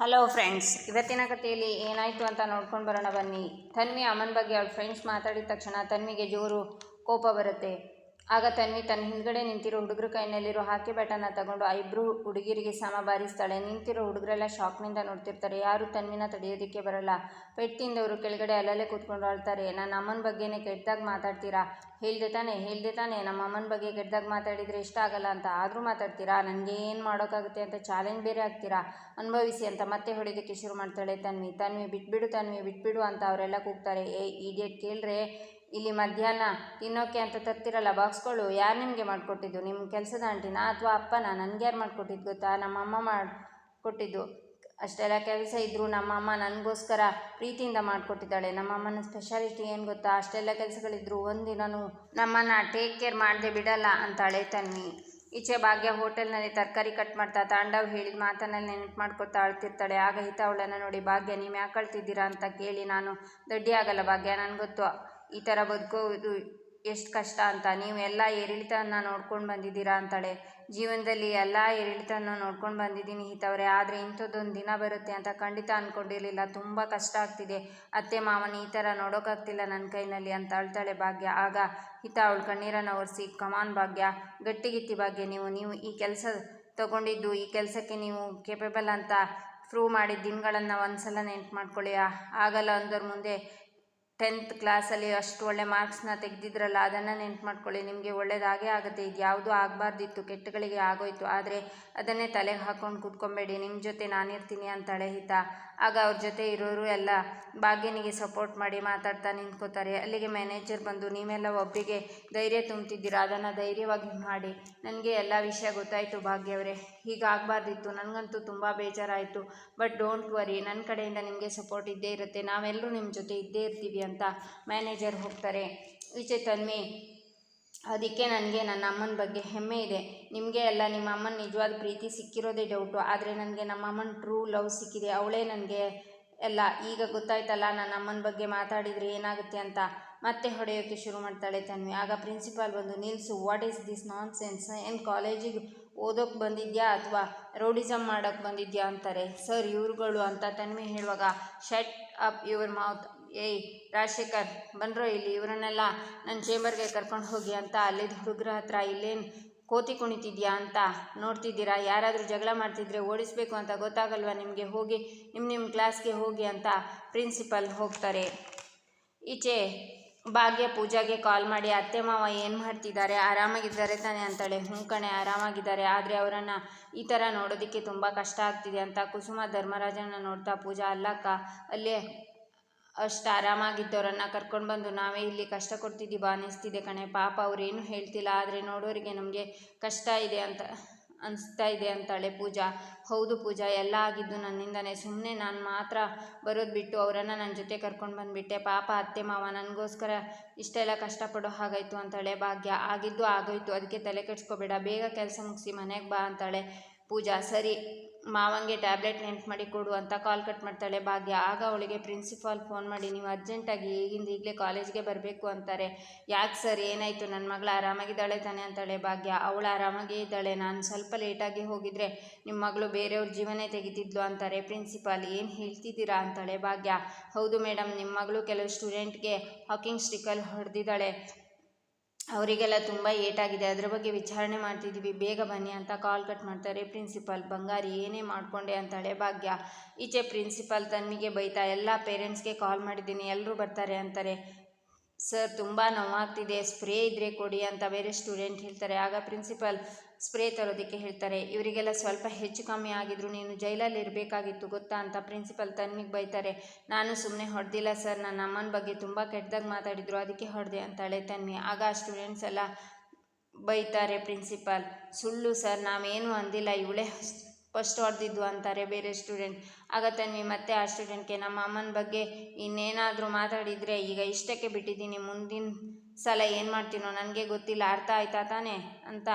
Hello friends ಇವತ್ತಿನ ಕಥೆಯಲ್ಲಿ ಏನಾಯಿತು ಅಂತ ನೋಡ್ಕೊಂಡು ಬರೋಣ ಬನ್ನಿ. ತನ್ವಿ ಅಮ್ಮನ ಬಗ್ಗೆ ಅವಳ ಫ್ರೆಂಡ್ಸ್ ಮಾತಾಡಿದ ತಕ್ಷಣ ತನ್ವಿಗೆ ಜೋರು ಕೋಪ ಬರುತ್ತೆ. ಆಗ ತನ್ವಿ ತನ್ನ ಹಿಂದ್ಗಡೆ ನಿಂತಿರೋ ಹುಡುಗರ ಕೈನಲ್ಲಿರೋ ಹಾಕಿ ಬ್ಯಾಟನ್ನು ತಗೊಂಡು ಐಬ್ರು ಹುಡುಗಿರಿಗೆ ಸಮ ಬಾರಿಸ್ತಾಳೆ ನಿಂತಿರೋ ಹುಡುಗರೆಲ್ಲ ಶಾಕ್ನಿಂದ ನೋಡ್ತಿರ್ತಾರೆ. ಯಾರು ತನ್ವಿನ ತಡೆಯೋದಕ್ಕೆ ಬರಲ್ಲ. ಪೆಟ್ಟಿಂದವರು ಕೆಳಗಡೆ ಅಲ್ಲಲ್ಲೇ ಕೂತ್ಕೊಂಡು ಆಳ್ತಾರೆ ನನ್ನ ಅಮ್ಮನ ಬಗ್ಗೆನೇ ಕೆಟ್ಟದಾಗ ಮಾತಾಡ್ತೀರಾ? ಹೇಳ್ದೆ ತಾನೆ ಹೇಳ್ದೆ ತಾನೆ. ನಮ್ಮ ಅಮ್ಮನ ಬಗ್ಗೆ ಕೆಟ್ಟದಾಗ ಮಾತಾಡಿದರೆ ಇಷ್ಟ ಆಗಲ್ಲ ಅಂತ. ಆದರೂ ಮಾತಾಡ್ತೀರಾ? ನನಗೆ ಏನು ಮಾಡೋಕ್ಕಾಗುತ್ತೆ ಅಂತ ಚಾಲೆಂಜ್ ಬೇರೆ ಆಗ್ತೀರಾ? ಅನುಭವಿಸಿ ಅಂತ ಮತ್ತೆ ಹೊಡೆಯೋದಕ್ಕೆ ಶುರು ಮಾಡ್ತಾಳೆ ತನ್ವಿ. ತನ್ವಿ, ಬಿಟ್ಬಿಡು ತನ್ವಿ, ಬಿಟ್ಬಿಡು ಅಂತ ಅವರೆಲ್ಲ ಕೂಗ್ತಾರೆ. ಏ ಈಡಿಯಟ್ ಕೇಳ್ರೆ. ಇಲ್ಲಿ ಮಧ್ಯಾಹ್ನ ತಿನ್ನೋಕೆ ಅಂತ ತರ್ತಿರಲ್ಲ ಬಾಕ್ಸ್ಗಳು, ಯಾರು ನಿಮಗೆ ಮಾಡಿಕೊಟ್ಟಿದ್ದು? ನಿಮ್ಮ ಕೆಲಸದ ಆಂಟಿನ ಅಥವಾ ಅಪ್ಪನ? ನನಗೆ ಯಾರು ಮಾಡಿಕೊಟ್ಟಿದ್ದು ಗೊತ್ತಾ? ನಮ್ಮಮ್ಮ ಮಾಡಿಕೊಟ್ಟಿದ್ದು. ಅಷ್ಟೆಲ್ಲ ಕೆಲಸ ಇದ್ದರೂ ನಮ್ಮಮ್ಮ ನನಗೋಸ್ಕರ ಪ್ರೀತಿಯಿಂದ ಮಾಡಿಕೊಟ್ಟಿದ್ದಾಳೆ. ನಮ್ಮಮ್ಮನ ಸ್ಪೆಷಾಲಿಟಿ ಏನು ಗೊತ್ತಾ? ಅಷ್ಟೆಲ್ಲ ಕೆಲಸಗಳಿದ್ರು ಒಂದಿನೂ ನಮ್ಮನ್ನು ಟೇಕ್ ಕೇರ್ ಮಾಡದೆ ಬಿಡಲ್ಲ ಅಂತಾಳೆ ತನ್ನಿ ಈಚೆ ಭಾಗ್ಯ ಹೋಟೆಲ್ನಲ್ಲಿ ತರಕಾರಿ ಕಟ್ ಮಾಡ್ತಾ ತಾಂಡವ್ ಹೇಳಿದ ಮಾತನಲ್ಲಿ ನೆನಪು ಮಾಡ್ಕೊತಾ ಅಳ್ತಿರ್ತಾಳೆ. ಆಗ ಹಿತ ಅವಳನ್ನು ನೋಡಿ, ಭಾಗ್ಯ, ನೀವು ಯಾಕೆ ಅಳ್ತಿದ್ದೀರಾ? ಅಂತ ಕೇಳಿ ನಾನು, ದೊಡ್ಡಿ ಆಗಲ್ಲ ಭಾಗ್ಯ ನನಗೊತ್ತು ಗೊತ್ತು. ಈ ಥರ ಬದುಕೋದು ಎಷ್ಟು ಕಷ್ಟ ಅಂತ. ನೀವು ಎಲ್ಲ ಏರಿಳಿತನ ನೋಡ್ಕೊಂಡು ಬಂದಿದ್ದೀರಾ ಅಂತಾಳೆ. ಜೀವನದಲ್ಲಿ ಎಲ್ಲ ಏರಿಳಿತನ ನೋಡ್ಕೊಂಡು ಬಂದಿದ್ದೀನಿ ಹಿತವ್ರೆ, ಆದರೆ ಇಂಥದ್ದೊಂದು ದಿನ ಬರುತ್ತೆ ಅಂತ ಖಂಡಿತ ಅಂದ್ಕೊಂಡಿರಲಿಲ್ಲ ತುಂಬ ಕಷ್ಟ ಆಗ್ತಿದೆ. ಅತ್ತೆ, ಮಾವನ ಈ ಥರ ನೋಡೋಕ್ಕಾಗ್ತಿಲ್ಲ ನನ್ನ ಕೈನಲ್ಲಿ ಅಂತ ಅಳ್ತಾಳೆ ಭಾಗ್ಯ. ಆಗ ಹಿತ ಅವಳು ಕಣ್ಣೀರನ್ನು ಒರೆಸಿ ಕಮಾನ್ ಭಾಗ್ಯ, ಗಟ್ಟಿಗಿತ್ತಿ ಭಾಗ್ಯ ನೀವು. ನೀವು ಈ ಕೆಲಸ ತಗೊಂಡಿದ್ದು, ಈ ಕೆಲಸಕ್ಕೆ ನೀವು ಕೇಪಬಲ್ ಅಂತ ಪ್ರೂವ್ ಮಾಡಿದ ದಿನಗಳನ್ನು ಒಂದು ಸಲ ನೆನ್ಪು ಮಾಡ್ಕೊಳ್ಳಿ ಆಗಲ್ಲ ಅಂದವ್ರ ಮುಂದೆ ಟೆಂತ್ ಕ್ಲಾಸಲ್ಲಿ ಅಷ್ಟು ಒಳ್ಳೆ ಮಾರ್ಕ್ಸ್ನ ತೆಗೆದಿದ್ರಲ್ಲ, ಅದನ್ನು ನೆನ್ಪು ಮಾಡ್ಕೊಳ್ಳಿ. ನಿಮಗೆ ಒಳ್ಳೇದಾಗೇ ಆಗುತ್ತೆ. ಇದು ಯಾವುದೂ ಆಗಬಾರ್ದಿತ್ತು, ಕೆಟ್ಟಗಳಿಗೆ ಆಗೋಯ್ತು. ಆದರೆ ಅದನ್ನೇ ತಲೆಗೆ ಹಾಕ್ಕೊಂಡು ಕೂತ್ಕೊಬೇಡಿ. ನಿಮ್ಮ ಜೊತೆ ನಾನಿರ್ತೀನಿ ಅಂತಾಳೆ ಹಿತ. ಆಗ ಅವ್ರ ಜೊತೆ ಇರೋರು ಎಲ್ಲ ಭಾಗ್ಯನಿಗೆ ಸಪೋರ್ಟ್ ಮಾಡಿ ಮಾತಾಡ್ತಾ ನಿಂತ್ಕೋತಾರೆ. ಅಲ್ಲಿಗೆ ಮ್ಯಾನೇಜರ್ ಬಂದು, ನೀವೆಲ್ಲ ಒಬ್ಬರಿಗೆ ಧೈರ್ಯ ತುಂಬ್ತಿದ್ದೀರಾ? ಅದನ್ನು ಧೈರ್ಯವಾಗಿ ಮಾಡಿ. ನನಗೆ ಎಲ್ಲ ವಿಷಯ ಗೊತ್ತಾಯಿತು ಭಾಗ್ಯವರೇ. ಹೀಗಾಗಬಾರ್ದಿತ್ತು. ನನಗಂತೂ ತುಂಬ ಬೇಜಾರಾಯಿತು. ಬಟ್ ಡೋಂಟ್ ವರಿ ನನ್ನ ಕಡೆಯಿಂದ ನಿಮಗೆ ಸಪೋರ್ಟ್ ಇದ್ದೇ ಇರುತ್ತೆ. ನಾವೆಲ್ಲರೂ ನಿಮ್ಮ ಜೊತೆ ಇದ್ದೇ ಇರ್ತೀವಿ ಅಂತ ಮ್ಯಾನೇಜರ್ ಹೋಗ್ತಾರೆ. ಈಚೆ ತನ್ಮಿ ಅದಕ್ಕೆ ನನಗೆ ನನ್ನ ಅಮ್ಮನ ಬಗ್ಗೆ ಹೆಮ್ಮೆ ಇದೆ. ನಿಮಗೆ ಎಲ್ಲ ನಿಮ್ಮ ಅಮ್ಮನ ನಿಜವಾದ ಪ್ರೀತಿ ಸಿಕ್ಕಿರೋದೇ ಡೌಟು ಆದರೆ ನನಗೆ ನಮ್ಮ ಅಮ್ಮನ ಟ್ರೂ ಲವ್ ಸಿಕ್ಕಿದೆ. ಅವಳೇ ನನಗೆ ಎಲ್ಲ ಈಗ ಗೊತ್ತಾಯ್ತಲ್ಲ ನನ್ನ ಅಮ್ಮನ ಬಗ್ಗೆ ಮಾತಾಡಿದರೆ ಏನಾಗುತ್ತೆ ಅಂತ. ಮತ್ತೆ ಹೊಡೆಯೋಕ್ಕೆ ಶುರು ಮಾಡ್ತಾಳೆ ತನ್ವಿ. ಆಗ ಪ್ರಿನ್ಸಿಪಾಲ್ ಬಂದು ನಿಲ್ಲಿಸು what is this nonsense ಏನು ಕಾಲೇಜಿಗೆ ಓದೋಕ್ಕೆ ಬಂದಿದ್ಯಾ ಅಥವಾ ರೋಡಿಸಮ್ ಮಾಡೋಕ್ಕೆ ಬಂದಿದ್ಯಾ ಅಂತಾರೆ? ಸರ್ ಇವ್ರುಗಳು ಅಂತ ತನ್ಮೆ ಹೇಳುವಾಗ ಶಟ್ ಅಪ್ ಯುವರ್ ಮೌತ್ ಏಯ್, ರಾಜಶೇಖರ್ ಬನ್ರೋ ಇಲ್ಲಿ? ಇವರನ್ನೆಲ್ಲ ನನ್ನ ಚೇಂಬರ್ಗೆ ಕರ್ಕೊಂಡು ಹೋಗಿ ಅಂತ ಅಲ್ಲಿದ್ದ ಹುಡುಗರ ಹತ್ರ ಇಲ್ಲೇನು ಕೋತಿ ಕುಣಿತಿದ್ಯಾ ಅಂತ ನೋಡ್ತಿದ್ದೀರಾ? ಯಾರಾದರೂ ಜಗಳ ಮಾಡ್ತಿದ್ರೆ ಓಡಿಸ್ಬೇಕು ಅಂತ ಗೊತ್ತಾಗಲ್ವಾ ನಿಮಗೆ? ಹೋಗಿ ನಿಮ್ಮ ನಿಮ್ಮ ಕ್ಲಾಸ್ಗೆ ಹೋಗಿ ಅಂತ ಪ್ರಿನ್ಸಿಪಲ್ ಹೋಗ್ತಾರೆ. ಈಚೆ ಭಾಗ್ಯ ಪೂಜಾಗೆ ಕಾಲ್ ಮಾಡಿ, ಅತ್ತೆ ಮಾವ ಏನು ಮಾಡ್ತಿದ್ದಾರೆ? ಆರಾಮಾಗಿದ್ದಾರೆ ತಾನೆ? ಅಂತಾಳೆ. ಹ್ಞೂ ಕಣೆ, ಆರಾಮಾಗಿದ್ದಾರೆ. ಆದರೆ ಅವರನ್ನು ಈ ಥರ ನೋಡೋದಕ್ಕೆ ತುಂಬ ಕಷ್ಟ ಆಗ್ತಿದೆ ಅಂತ ಕುಸುಮ ಧರ್ಮರಾಜನ ನೋಡ್ತಾ ಪೂಜಾ, ಅಲ್ಲಕ್ಕ, ಅಲ್ಲೇ ಅಷ್ಟು ಆರಾಮಾಗಿದ್ದವರನ್ನು ಕರ್ಕೊಂಡು ಬಂದು ನಾವೇ ಇಲ್ಲಿ ಕಷ್ಟ ಕೊಡ್ತಿದ್ದೀವಿ ಅನಿಸ್ತಿದೆ ಕಣೆ. ಪಾಪ ಅವ್ರೇನು ಹೇಳ್ತಿಲ್ಲ, ಆದರೆ ನೋಡೋರಿಗೆ ನಮಗೆ ಕಷ್ಟ ಇದೆ ಅಂತ ಅನಿಸ್ತಾ ಇದೆ ಅಂತಾಳೆ ಪೂಜಾ. ಹೌದು ಪೂಜಾ, ಎಲ್ಲ ಆಗಿದ್ದು ನನ್ನಿಂದನೇ. ಸುಮ್ಮನೆ ನಾನು ಮಾತ್ರ ಬರೋದು ಬಿಟ್ಟು ಅವರನ್ನು ನನ್ನ ಜೊತೆ ಕರ್ಕೊಂಡು ಬಂದುಬಿಟ್ಟೆ. ಪಾಪ ಅತ್ತೆ ಮಾವ, ನನಗೋಸ್ಕರ ಇಷ್ಟೆಲ್ಲ ಕಷ್ಟಪಡೋ ಹಾಗಾಯಿತು ಅಂತಾಳೆ ಭಾಗ್ಯ. ಆಗಿದ್ದು ಆಗೋಯ್ತು ಅದಕ್ಕೆ ತಲೆ ಕೆಡಿಸ್ಕೋಬೇಡ. ಬೇಗ ಕೆಲಸ ಮುಗಿಸಿ ಮನೆಗೆ ಬಾ ಅಂತಾಳೆ ಪೂಜಾ. ಸರಿ. ಮಾವಂಗೆ ಟ್ಯಾಬ್ಲೆಟ್ ನೆನ್ಪು ಮಾಡಿ ಕೊಡು ಅಂತ ಕಾಲ್ ಕಟ್ ಮಾಡ್ತಾಳೆ. ಭಾಗ್ಯ, ಆಗ ಅವಳಿಗೆ ಪ್ರಿನ್ಸಿಪಾಲ್ ಫೋನ್ ಮಾಡಿ, ನೀವು ಅರ್ಜೆಂಟಾಗಿ ಈಗಿಂದ ಈಗಲೇ ಕಾಲೇಜ್ಗೆ ಬರಬೇಕು ಅಂತಾರೆ. ಯಾಕೆ ಸರ್, ಏನಾಯಿತು? ನನ್ನ ಮಗಳು ಆರಾಮಾಗಿದ್ದಾಳೆ ತಾನೆ? ಅಂತಾಳೆ ಭಾಗ್ಯ. ಅವಳು ಆರಾಮಾಗೇ ಇದ್ದಾಳೆ. ನಾನು ಸ್ವಲ್ಪ ಲೇಟಾಗಿ ಹೋಗಿದ್ರೆ ನಿಮ್ಮ ಮಗಳು ಬೇರೆಯವ್ರ ಜೀವನೇ ತೆಗಿತಿದ್ಲು ಅಂತಾರೆ. ಪ್ರಿನ್ಸಿಪಾಲ್, ಏನು ಹೇಳ್ತಿದ್ದೀರಾ? ಅಂತಾಳೆ ಭಾಗ್ಯ. ಹೌದು ಮೇಡಮ್ ನಿಮ್ಮ ಮಗಳು ಕೆಲವು ಸ್ಟೂಡೆಂಟ್ಗೆ ಹಾಕಿಂಗ್ ಸ್ಟಿಕ್ಕಲ್ಲಿ ಹೊಡೆದಿದ್ದಾಳೆ. ಅವರಿಗೆಲ್ಲ ತುಂಬ ಏಟಾಗಿದೆ. ಅದ್ರ ಬಗ್ಗೆ ವಿಚಾರಣೆ ಮಾಡ್ತಿದ್ದೀವಿ ಬೇಗ ಬನ್ನಿ ಅಂತ ಕಾಲ್ ಕಟ್ ಮಾಡ್ತಾರೆ. ಪ್ರಿನ್ಸಿಪಾಲ್ ಬಂಗಾರಿ ಏನೇ ಮಾಡಿಕೊಂಡೆ ಅಂತಾಳೆ, ಭಾಗ್ಯ. ಈಚೆ ಪ್ರಿನ್ಸಿಪಾಲ್ ತನ್ನಿಗೆ ಬೈತಾ, ಎಲ್ಲ ಪೇರೆಂಟ್ಸ್ಗೆ ಕಾಲ್ ಮಾಡಿದ್ದೀನಿ ಎಲ್ಲರೂ ಬರ್ತಾರೆ ಅಂತಾರೆ. ಸರ್, ತುಂಬ ನೋವಾಗ್ತಿದೆ. ಸ್ಪ್ರೇ ಇದ್ದರೆ ಕೊಡಿ ಅಂತ ಬೇರೆ ಸ್ಟೂಡೆಂಟ್ ಹೇಳ್ತಾರೆ. ಆಗ ಪ್ರಿನ್ಸಿಪಲ್ ಸ್ಪ್ರೇ ತರೋದಕ್ಕೆ ಹೇಳ್ತಾರೆ. ಇವರಿಗೆಲ್ಲ ಸ್ವಲ್ಪ ಹೆಚ್ಚು ಕಮ್ಮಿ ಆಗಿದ್ರು, ನೀನು ಜೈಲಲ್ಲಿ ಇರಬೇಕಾಗಿತ್ತು, ಗೊತ್ತಾ? ಅಂತ ಪ್ರಿನ್ಸಿಪಲ್ ತನ್ನಿಗೆ ಬೈತಾರೆ. ನಾನು ಸುಮ್ಮನೆ ಹೊಡೆದಿಲ್ಲ ಸರ್. ನನ್ನ ಅಮ್ಮನ ಬಗ್ಗೆ ತುಂಬ ಕೆಟ್ಟದಾಗ ಮಾತಾಡಿದ್ರು. ಅದಕ್ಕೆ ಹೊಡೆದೆ, ಅಂತಾಳೆ ತನ್ಮಿ ಆಗ ಸ್ಟೂಡೆಂಟ್ಸ್ ಎಲ್ಲ ಬೈತಾರೆ ಪ್ರಿನ್ಸಿಪಾಲ್. ಸುಳ್ಳು ಸರ್. ನಾವೇನು ಅಂದಿಲ್ಲ. ಇವಳೇ ಫಸ್ಟ್ ಹೊಡೆದಿದ್ದು ಅಂತಾರೆ ಬೇರೆ ಸ್ಟೂಡೆಂಟ್ ಆಗ ತನ್ವಿ ಮತ್ತೆ ಆ ಸ್ಟೂಡೆಂಟ್ಗೆ ನಮ್ಮ ಅಮ್ಮನ ಬಗ್ಗೆ ಇನ್ನೇನಾದರೂ ಮಾತಾಡಿದರೆ ಈಗ ಇಷ್ಟಕ್ಕೆ ಬಿಟ್ಟಿದ್ದೀನಿ, ಮುಂದಿನ ಸಲ ಏನು ಮಾಡ್ತೀನೋ ನನಗೆ ಗೊತ್ತಿಲ್ಲ, ಅರ್ಥ ಆಯ್ತಾ ತಾನೇ ಅಂತ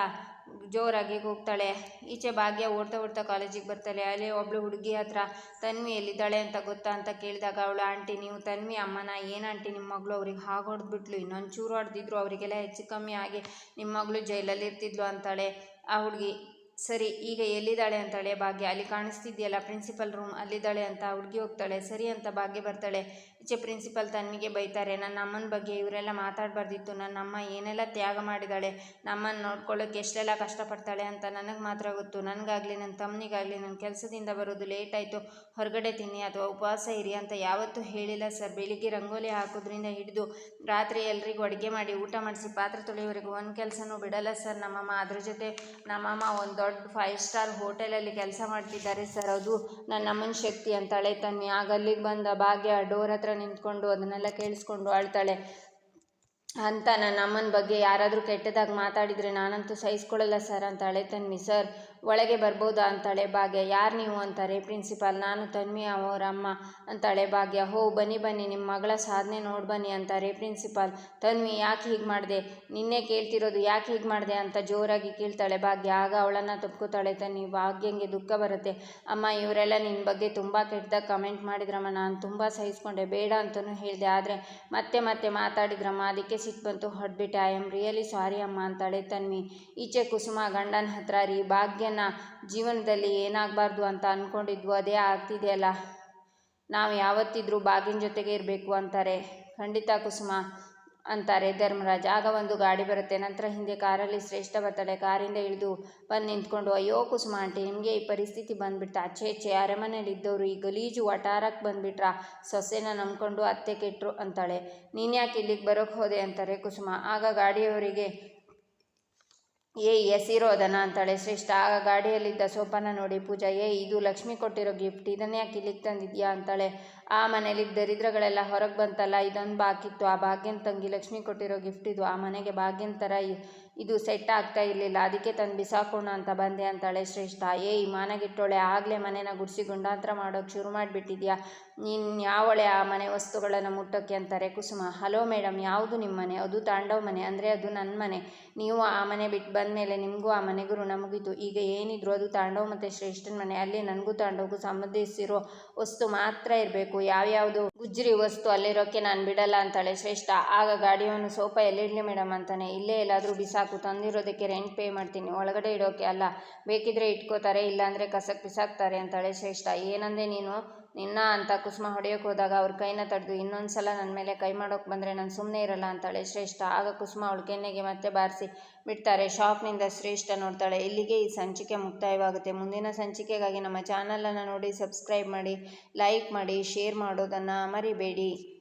ಜೋರಾಗಿ ಕೂಗ್ತಾಳೆ. ಈಚೆ ಭಾಗ್ಯ ಓಡ್ತಾ ಓಡ್ತಾ ಕಾಲೇಜಿಗೆ ಬರ್ತಾಳೆ. ಅಲ್ಲಿ ಒಬ್ಳು ಹುಡುಗಿ ಹತ್ರ, ತನ್ವಿ ಎಲ್ಲಿದ್ದಾಳೆ ಅಂತ ಗೊತ್ತಾ? ಅಂತ ಕೇಳಿದಾಗ ಅವಳು, ಆಂಟಿ, ನೀವು ತನ್ವಿ ಅಮ್ಮನ? ಏನು ಆಂಟಿ ನಿಮ್ಮ ಮಗಳು ಅವ್ರಿಗೆ ಹಾಗೆ ಹೊಡೆದ್ಬಿಟ್ಲು? ಇನ್ನೊಂದು ಚೂರು ಹೊಡೆದಿದ್ರು, ಅವರಿಗೆಲ್ಲ ಹೆಚ್ಚು ಕಮ್ಮಿ ಆಗಿ ನಿಮ್ಮ ಮಗಳು ಜೈಲಲ್ಲಿ ಇರ್ತಿದ್ಲು ಅಂತಾಳೆ ಆ ಹುಡುಗಿ. ಸರಿ, ಈಗ ಎಲ್ಲಿದ್ದಾಳೆ ಅಂತಾಳೆ ಭಾಗ್ಯ. ಅಲ್ಲಿ ಕಾಣಿಸ್ತಿದ್ಯಲ್ಲ, ಪ್ರಿನ್ಸಿಪಲ್ ರೂಮ್. ಅಲ್ಲಿದ್ದಾಳೆ ಅಂತ ಹುಡುಗಿ ಹೋಗ್ತಾಳೆ. ಸರಿ ಅಂತ ಭಾಗ್ಯ ಬರ್ತಾಳೆ. ಈಚೆ ಪ್ರಿನ್ಸಿಪಲ್ ತನ್ವಿಗೆ ಬೈತಾರೆ, ನನ್ನ ಅಮ್ಮನ ಬಗ್ಗೆ ಇವರೆಲ್ಲ ಮಾತಾಡಬಾರ್ದಿತ್ತು, ನನ್ನ ಅಮ್ಮ ಏನೆಲ್ಲ ತ್ಯಾಗ ಮಾಡಿದಾಳೆ, ನಮ್ಮನ್ನು ನೋಡ್ಕೊಳ್ಳೋಕೆ ಎಷ್ಟೆಲ್ಲ ಕಷ್ಟಪಡ್ತಾಳೆ ಅಂತ ನನಗೆ ಮಾತ್ರ ಗೊತ್ತು. ನನಗಾಗಲಿ ನನ್ನ ತಮ್ಮನಿಗಾಗಲಿ ನನ್ನ ಕೆಲಸದಿಂದ ಬರೋದು ಲೇಟ್ ಆಯಿತು, ಹೊರಗಡೆ ತಿನ್ನಿ ಅಥವಾ ಉಪವಾಸ ಇರಿ ಅಂತ ಯಾವತ್ತೂ ಹೇಳಿಲ್ಲ ಸರ್. ಬೆಳಿಗ್ಗೆ ರಂಗೋಲಿ ಹಾಕೋದ್ರಿಂದ ಹಿಡಿದು ರಾತ್ರಿ ಎಲ್ರಿಗೂ ಅಡುಗೆ ಮಾಡಿ ಊಟ ಮಾಡಿಸಿ ಪಾತ್ರೆ ತೊಳೆಯೋವರೆಗೂ ಒಂದು ಕೆಲಸನೂ ಬಿಡಲ್ಲ ಸರ್. ನಮ್ಮಮ್ಮ ಅದ್ರ ಜೊತೆ ನಮ್ಮಮ್ಮ ಒಂದು ದೊಡ್ಡ ಫೈವ್ ಸ್ಟಾರ್ ಹೋಟೆಲಲ್ಲಿ ಕೆಲಸ ಮಾಡ್ತಿದ್ದಾರೆ ಸರ್. ಅದು ನನ್ನ ಅಮ್ಮನ ಶಕ್ತಿ ಅಂತಾಳೆ ತನ್ನಿ ಆಗ ಅಲ್ಲಿಗೆ ಬಂದ ಭಾಗ್ಯ, ಡೋರ್ ಹತ್ರ ನಿಂತ್ಕೊಂಡು ಅದನ್ನೆಲ್ಲ ಕೇಳಿಸ್ಕೊಂಡು ಅಳ್ತಾಳೆ. ಅಂತ ನನ್ನ ಅಮ್ಮನ ಬಗ್ಗೆ ಯಾರಾದರೂ ಕೆಟ್ಟದಾಗಿ ಮಾತಾಡಿದರೆ ನಾನಂತೂ ಸಹಿಸ್ಕೊಳ್ಳಲ್ಲ ಸರ್, ಅಂತ ಅಳೆತಾನೆ ಸರ್. ಒಳಗೆ ಬರ್ಬೋದಾ ಅಂತಾಳೆ ಭಾಗ್ಯ. ಯಾರು ನೀವು ಅಂತಾರೆ? ಪ್ರಿನ್ಸಿಪಾಲ್ ನಾನು ತನ್ವಿ ಅವರಮ್ಮ ಅಂತಾಳೆ ಭಾಗ್ಯ. ಹೋ, ಬನ್ನಿ ಬನ್ನಿ ನಿಮ್ಮ ಮಗಳ ಸಾಧನೆ ನೋಡಿ ಬನ್ನಿ ಅಂತಾರೆ ಪ್ರಿನ್ಸಿಪಾಲ್ ತನ್ವಿ, ಯಾಕೆ ಹೀಗೆ ಮಾಡಿದೆ? ನಿನ್ನೆ ಕೇಳ್ತಿರೋದು ಯಾಕೆ ಹೀಗೆ ಮಾಡಿದೆ ಅಂತ ಜೋರಾಗಿ ಕೇಳ್ತಾಳೆ ಭಾಗ್ಯ. ಆಗ ಅವಳನ್ನು ತಪ್ಕೋತಾಳೆ ತನ್ವಿ. ಭಾಗ್ಯಂಗೆ ದುಃಖ ಬರುತ್ತೆ. ಅಮ್ಮ, ಇವರೆಲ್ಲ ನಿನ್ನ ಬಗ್ಗೆ ತುಂಬ ಕೆಟ್ಟದಾಗ ಕಮೆಂಟ್ ಮಾಡಿದ್ರಮ್ಮ. ನಾನು ತುಂಬ ಸಹಿಸ್ಕೊಂಡೆ. ಬೇಡ ಅಂತಲೂ ಹೇಳಿದೆ. ಆದರೆ ಮತ್ತೆ ಮತ್ತೆ ಮಾತಾಡಿದ್ರಮ್ಮ. ಅದಕ್ಕೆ ಸಿಟ್ಟು ಬಂತು. ಹೊಡ್ಬಿಟ್ಟೆ ಐ ಆಮ್ ರಿಯಲಿ ಸಾರಿ ಅಮ್ಮ ಅಂತಾಳೆ ತನ್ವಿ. ಈಚೆ ಕುಸುಮ ಗಂಡನ ಹತ್ರ ರೀ. ಭಾಗ್ಯನ ಜೀವನದಲ್ಲಿ ಏನಾಗಬಾರ್ದು ಅಂತ ಅಂದ್ಕೊಂಡಿದ್ವು ಅದೇ ಆಗ್ತಿದೆಯಲ್ಲ. ನಾವು ಯಾವತ್ತಿದ್ರೂ ಬಾಗಿನ ಜೊತೆಗೆ ಇರಬೇಕು ಅಂತಾರೆ. ಖಂಡಿತ ಕುಸುಮ ಅಂತಾರೆ ಧರ್ಮರಾಜ್. ಆಗ ಒಂದು ಗಾಡಿ ಬರುತ್ತೆ. ನಂತರ ಹಿಂದೆ ಕಾರಲ್ಲಿ ಶ್ರೇಷ್ಠ ಬರ್ತಾಳೆ. ಕಾರಿಂದ ಇಳಿದು ಬಂದು ನಿಂತ್ಕೊಂಡು, ಅಯ್ಯೋ ಕುಸುಮ ಆಂಟಿ, ನಿಮಗೆ ಈ ಪರಿಸ್ಥಿತಿ ಬಂದ್ಬಿಡ್ತಾ ಅಚ್ಚೆ ಈಚೆ ಅರಮನೇಲಿ ಇದ್ದವರು ಈ ಗಲೀಜು ವಟಾರಕ್ಕೆ ಬಂದುಬಿಟ್ರಾ? ಸೊಸೆನ ನಂಬ್ಕೊಂಡು ಅತ್ತೆ ಕೆಟ್ಟರು ಅಂತಾಳೆ. ನೀನು ಯಾಕೆ ಇಲ್ಲಿಗೆ ಬರೋಕೆ ಹೋದೆ? ಅಂತಾರೆ ಕುಸುಮ. ಆಗ ಗಾಡಿಯವರಿಗೆ ಏ ಎಸಿರೋದನ ಅಂತಾಳೆ ಶ್ರೇಷ್ಠ. ಆಗ ಗಾಡಿಯಲ್ಲಿದ್ದ ಸೋಪನ ನೋಡಿ ಪೂಜಾ, ಏ, ಇದು ಲಕ್ಷ್ಮಿ ಕೊಟ್ಟಿರೋ ಗಿಫ್ಟ್ ಇದನ್ನ ಯಾಕೆ ಇಲ್ಲಿಗೆ ತಂದಿದ್ಯಾ ಅಂತಾಳೆ. ಆ ಮನೇಲಿ ದರಿದ್ರಗಳೆಲ್ಲ ಹೊರಗೆ ಬಂತಲ್ಲ, ಇದೊಂದು ಬಾಕಿತ್ತು. ಆ ಭಾಗ್ಯನ ತಂಗಿ ಲಕ್ಷ್ಮಿ ಕೊಟ್ಟಿರೋ ಗಿಫ್ಟ್ ಇದು. ಆ ಮನೆಗೆ ಭಾಗ್ಯನ ಥರ ಇದು ಸೆಟ್ ಆಗ್ತಾ ಇರಲಿಲ್ಲ. ಅದಕ್ಕೆ ತಂದು ಬಿಸಾಕೋಣ ಅಂತ ಬಂದೆ ಅಂತಾಳೆ ಶ್ರೇಷ್ಠ. ಏ, ಈ ಮಾನಗಿಟ್ಟೋಳೆ, ಆಗಲೇ ಮನೆನ ಗುಡಿಸಿ ಗುಂಡಾಂತರ ಮಾಡೋಕ್ಕೆ ಶುರು ಮಾಡಿಬಿಟ್ಟಿದ್ಯಾ? ನೀನು ಯಾವಳೆ ಆ ಮನೆ ವಸ್ತುಗಳನ್ನು ಮುಟ್ಟೋಕ್ಕೆ ಅಂತಾರೆ ಕುಸುಮ? ಹಲೋ ಮೇಡಮ್ ಯಾವುದು ನಿಮ್ಮ ಮನೆ? ಅದು ತಾಂಡವ್ ಮನೆ, ಅಂದರೆ ಅದು ನನ್ನ ಮನೆ. ನೀವು ಆ ಮನೆ ಬಿಟ್ಟು ಬಂದಮೇಲೆ ನಿಮಗೂ ಆ ಮನೆಗೂ ಋಣ ಮುಗೀತು. ಈಗ ಏನಿದ್ರು ಅದು ತಾಂಡವ್ ಮತ್ತು ಶ್ರೇಷ್ಠನ ಮನೆ. ಅಲ್ಲಿ ನನಗೂ ತಾಂಡವ್ಗೂ ಸಂಬಂಧಿಸಿರೋ ವಸ್ತು ಮಾತ್ರ ಇರಬೇಕು. ಯಾವ್ಯಾವುದು ಗುಜ್ರಿ ವಸ್ತು ಅಲ್ಲಿರೋಕ್ಕೆ ನಾನು ಬಿಡಲ್ಲ ಅಂತಾಳೆ ಶ್ರೇಷ್ಠ. ಆಗ ಗಾಡಿಯವನು ಸೋಪ ಎಲ್ಲಿಡಲಿ ಮೇಡಮ್ ಅಂತಾನೆ. ಇಲ್ಲೇ ಎಲ್ಲಾದರೂ ಬಿಸಾಕು, ತಂದಿರೋದಕ್ಕೆ ರೆಂಟ್ ಪೇ ಮಾಡ್ತೀನಿ. ಒಳಗಡೆ ಇಡೋಕೆ ಅಲ್ಲ. ಬೇಕಿದ್ರೆ ಇಟ್ಕೋತಾರೆ, ಇಲ್ಲಾಂದರೆ ಕಸಕ್ಕೆ ಬಿಸಾಕ್ತಾರೆ ಅಂತಾಳೆ ಶ್ರೇಷ್ಠ. ಏನಂದೆ ನೀನು? ನಿನ್ನ ಅಂತ ಕುಸುಮ ಹೊಡೆಯೋಕೆ ಹೋದಾಗ ಅವ್ರ ಕೈನ ತಡೆದು ಇನ್ನೊಂದು ಸಲ ನನ್ನ ಮೇಲೆ ಕೈ ಮಾಡೋಕೆ ಬಂದರೆ ನಾನು ಸುಮ್ಮನೆ ಇರಲ್ಲ ಅಂತಾಳೆ ಶ್ರೇಷ್ಠ. ಆಗ ಕುಸುಮ ಅವಳ ಕೆನ್ನೆಗೆ ಮತ್ತೆ ಬಾರಿಸಿ ಬಿಡ್ತಾರೆ. ಶಾಪ್ನಿಂದ ಶ್ರೇಷ್ಠ ನೋಡ್ತಾಳೆ. ಇಲ್ಲಿಗೆ ಈ ಸಂಚಿಕೆ ಮುಕ್ತಾಯವಾಗುತ್ತೆ. ಮುಂದಿನ ಸಂಚಿಕೆಗಾಗಿ ನಮ್ಮ ಚಾನಲನ್ನು ನೋಡಿ, ಸಬ್ಸ್ಕ್ರೈಬ್ ಮಾಡಿ, ಲೈಕ್ ಮಾಡಿ, ಶೇರ್ ಮಾಡೋದನ್ನು ಮರಿಬೇಡಿ.